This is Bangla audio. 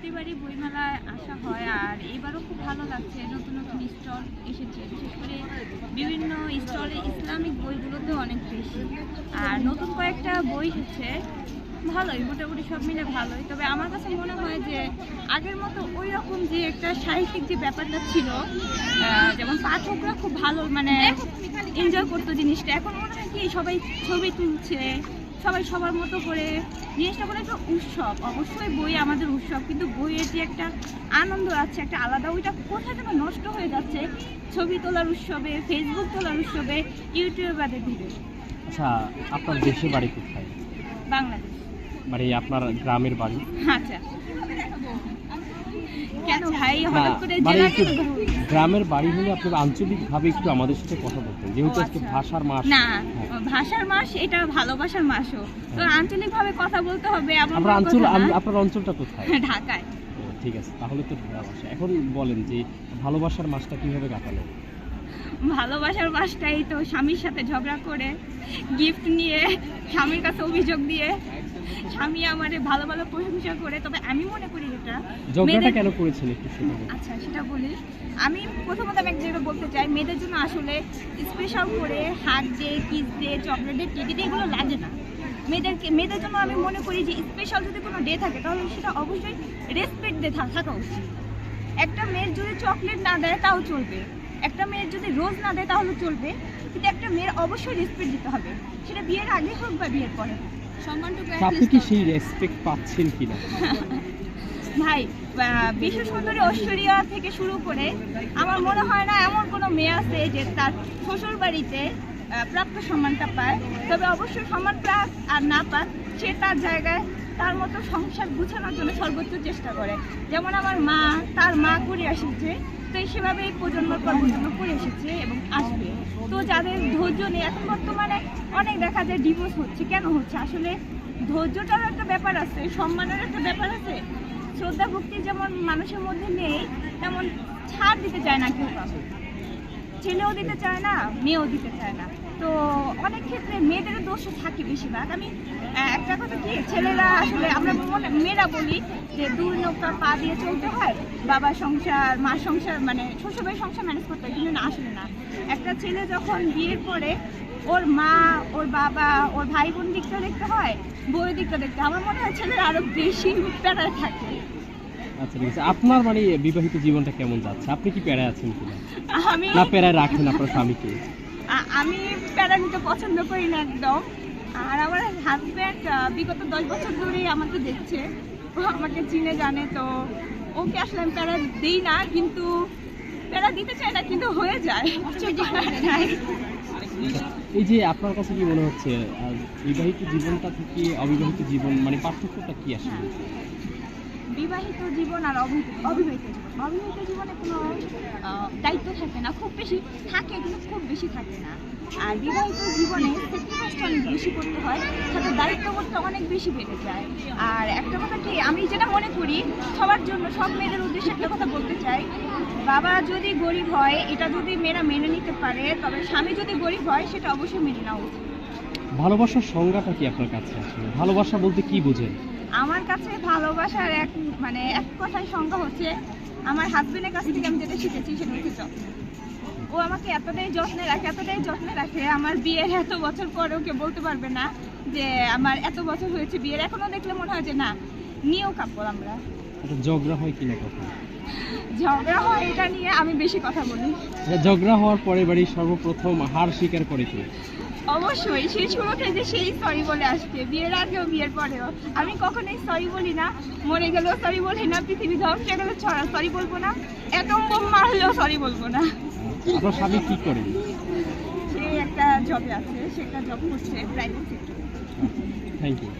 প্রতিবারই বইমেলায় আসা হয় আর এবারও খুব ভালো লাগছে নতুন নতুন স্টল এসেছে বিশেষ করে বিভিন্ন স্টলে ইসলামিক বইগুলোতে অনেক বেশি। আর নতুন কয়েকটা বই এসেছে ভালোই মোটামুটি সব মিলে ভালোই। তবে আমার কাছে মনে হয় যে আগের মতো ওই রকম যে একটা সাহিত্যিক যে ব্যাপারটা ছিল যেমন পাঠকরা খুব ভালো মানে এনজয় করতো জিনিসটা এখন মনে হয় কি সবাই ছবি তুলছে সবাই সবার মতো করে জিনিসটা করে একটা উৎসব। অবশ্যই বই আমাদের উৎসব কিন্তু বইয়ের যে একটা আনন্দ আছে একটা আলাদা ওইটা কোথায় যেন নষ্ট হয়ে যাচ্ছে ছবি তোলার উৎসবে ফেসবুক তোলার উৎসবে ইউটিউবাদের ভিডিও আচ্ছা আপনার দেশে বাড়ি কোথায়? বাংলাদেশ। মানে আপনার গ্রামের বাড়ি? আচ্ছা। কেন ভাই? হঠাৎ করে মানে জেলা কেন গ্রামের বাড়ি হলে আপনি আঞ্চলিকভাবে একটু আমাদের সাথে কথা বলতেন যেহেতু আজকে আচ্ছা। ভাষার মাস। না হ্যাঁ। ভাষার মাস এটা ভালোবাসার মাসও। তো হ্যাঁ। আঞ্চলিক ভাবে কথা বলতে হবে আপনার অঞ্চল আপনার অঞ্চলটা কোথায়? ঢাকায়। ঠিক আছে তাহলে তো ভালোবাসা। এখন বলেন যে ভালোবাসার মাসটা কীভাবে কাটালেন? ভালোবাসার মাসটাই তো স্বামীর সাথে ঝগড়া করে গিফট নিয়ে স্বামীর কাছে অভিযোগ দিয়ে স্বামী আমারে ভালো ভালো প্রশংসা করে তবে আমি মনে করি যেটা ঝগড়াটা কেন করেছেন একটু সেটা। আচ্ছা সেটা বলি। আমি প্রথমত আমি জায়গায় বলতে চাই মেয়েদের জন্য আসলে স্পেশাল করে হাত day kiss day chocolate day teddy day এগুলো লাগে না। মেয়েদেরকে মেয়েদের জন্য আমি মনে করি যে স্পেশাল যদি কোনো ডে থাকে তাহলে সেটা অবশ্যই রেসপেক্ট ডে থাকা উচিত। একটা মেয়ের যদি চকলেট না দেয় তাও চলবে। একটা মেয়ের যদি রোজ না দেয় তাহলে চলবে। কিন্তু একটা মেয়ের অবশ্যই রেসপেক্ট দিতে হবে। সেটা বিয়ের আগে হোক বা বিয়ের পরে হোক। আপনি কি সেই রেসপেক্ট পাচ্ছেন কিনা? ভাই বিশ্ব সুন্দরী ঐশ্বরিয়া থেকে শুরু করে আমার মনে হয় না এমন কোনো মেয়ে আছে যে তার শ্বশুর বাড়িতে প্রাপ্ত সম্মানটা পায়। তবে অবশ্যই সম্মান পাক আর না পাক সে তার জায়গায় তার মতো সংসার গুছানোর জন্য সর্বোচ্চ চেষ্টা করে। যেমন আমার মা, তার মা করে এসেছে তো সেভাবে প্রজন্মের পর প্রজন্ম করে এসেছে এবং আসবে। তো যাদের ধৈর্য নেই, এখন বর্তমানে অনেক দেখা যায় ডিভোর্স হচ্ছে। কেন হচ্ছে? আসলে ধৈর্যটার একটা ব্যাপার আছে, সম্মানের একটা ব্যাপার আছে। শ্রদ্ধা ভক্তি যেমন মানুষের মধ্যে নেই, তেমন ছাড় দিতে চায় না কেউ কাউকে। ছেলেও দিতে চায় না, মেয়েও দিতে চায় না। তো অনেক ক্ষেত্রে মেয়েদেরও দোষ থাকে বেশিরভাগ। আমি একটা কথা কি ছেলেরা আসলে আমরা মনে মেয়েরা বলি যে দুই নৌকা পা দিয়ে চলতে হয় বাবা সংসার মা সংসার মানে শ্বশুরবাড়ির সংসার ম্যানেজ করতে হয় কিন্তু না আসলে না। একটা ছেলে যখন বিয়ের পরে ওর মা ওর বাবা ওর ভাই বোন দিকটা দেখতে হয় বউয়ের দিকটা দেখতে আমার মনে হয় ছেলেরা আরও বেশি প্যারায় থাকে। আচ্ছা ঠিক আছে। আপনার মানে বিবাহিত জীবনটা কেমন যাচ্ছে? আপনি কি প্যারায় আছেন কিনা? আমি না প্যারায় রাখেন আপনার স্বামীকে? আমি প্যারা নিতে পছন্দ করি না একদম। আর আমার হাজব্যান্ড বিগত দশ বছর ধরেই আমাকে দেখছে। ও আমাকে চিনে জানে তো ওকে আসলে আমি প্যারা দিই না কিন্তু প্যারা দিতে চাই না কিন্তু হয়ে যায়। এই যে আপনার কাছে কি মনে হচ্ছে বিবাহিত জীবনটা থেকে অবিবাহিত জীবন মানে পার্থক্যটা কি আসলে? বিবাহিত জীবন আর অবি- অবিবাহিত জীবন। অবিবাহিত জীবনে কোনো দায়িত্ব থাকে না, খুব বেশি থাকে কিন্তু খুব বেশি থাকে না। আর বিবাহিত জীবনে স্যাক্রিফাইসটা অনেক বেশি করতে হয় সাথে দায়িত্ববোধটা অনেক বেশি বেড়ে যায়। আর একটা কথা কি, আমি যেটা মনে করি, সবার জন্য, সব মেয়েদের উদ্দেশ্যে একটা কথা বলতে চাই, বাবা যদি গরিব হয়, এটা যদি মেয়েরা মেনে নিতে পারে, তবে স্বামী যদি গরিব হয়, সেটা অবশ্যই মেনে নেওয়া উচিত। ভালোবাসার সংজ্ঞাটা কি আপনার কাছে ভালোবাসা বলতে কি বোঝেন? আমার কাছে ভালোবাসার এক মানে এক কথায় সংজ্ঞা হচ্ছে আমার হাজবেন্ডের কাছ থেকে আমি যেটা শিখেছি সেটা হচ্ছে ও আমাকে এতটাই যত্নে রাখে এতটাই যত্নে রাখে আমার বিয়ের এত বছর পরেও কেউ বলতে পারবে না যে আমার এত বছর হয়েছে বিয়ের। এখনও দেখলে মনে হয় যে না নিয়েও কাপড় আমরা। ঝগড়া হয় কিনা কখন? ঝগড়া হয় এটা নিয়ে আমি বেশি কথা বলি। ঝগড়া হওয়ার পরে বাড়ি সর্বপ্রথম হার স্বীকার করে কি? অবশ্যই সেই শুরু থেকে সেই সরি বলে আসছে। বিয়ের আগেও বিয়ের পরেও। আমি কখনোই সরি বলি না। মরে গেলেও সরি বলি না। পৃথিবী ধ্বংস হয়ে গেলেও সরি বলব না। এত বোম মারলেও সরি বলব না। আপনার স্বামী কি করে? সে একটা জবে আছে। সেটা জব করছে প্রাইভেট সেক্টরে থ্যাংক ইউ